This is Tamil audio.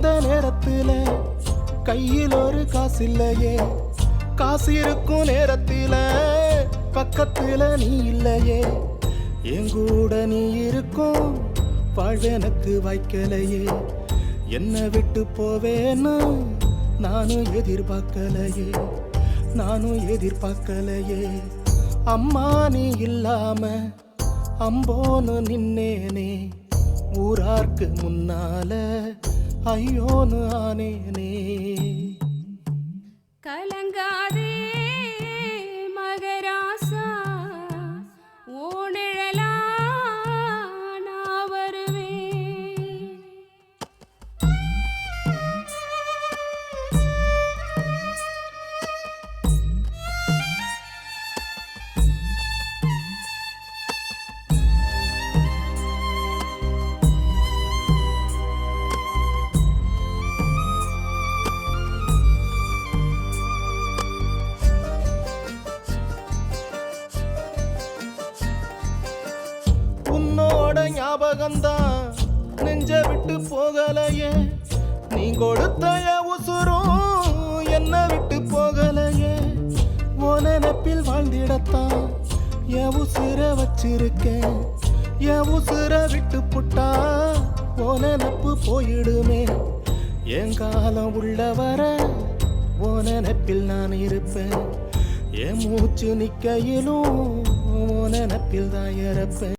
இந்த நேரத்துல கையில் ஒரு காசு இல்லையே காசு இருக்கும் நேரத்துல பக்கத்துல நீ இல்லையே. எங்கூட நீ இருக்கும் வாழ்வு எனக்கு வாய்க்கலையே. என்ன விட்டு போவேன்னு நானும் எதிர்பார்க்கலையே. நானும் எதிர்பார்க்கலையே. அம்மா நீ இல்லாம அம்போன்னு நின்னேனே. ஊரார்க்கு முன்னால ஐயோனு ஆனேனே. கலங்காதே உன்னோட ஞாபகம்தான். நெஞ்ச விட்டு போகலையே. நீ கொடுத்த உசுரும் என்ன விட்டு போகலையே. ஓ வாழ்ந்திடத்தான். என் உசுர வச்சிருக்கேன். என் உசுர விட்டு புட்டா. ஓ நினப்பு போயிடுமே. என் காலம் உள்ள வர ஓ நினப்பில் நான் இருப்பேன். என் மூச்சு நிக்கையிலும் ஓ தான் இறப்பேன்.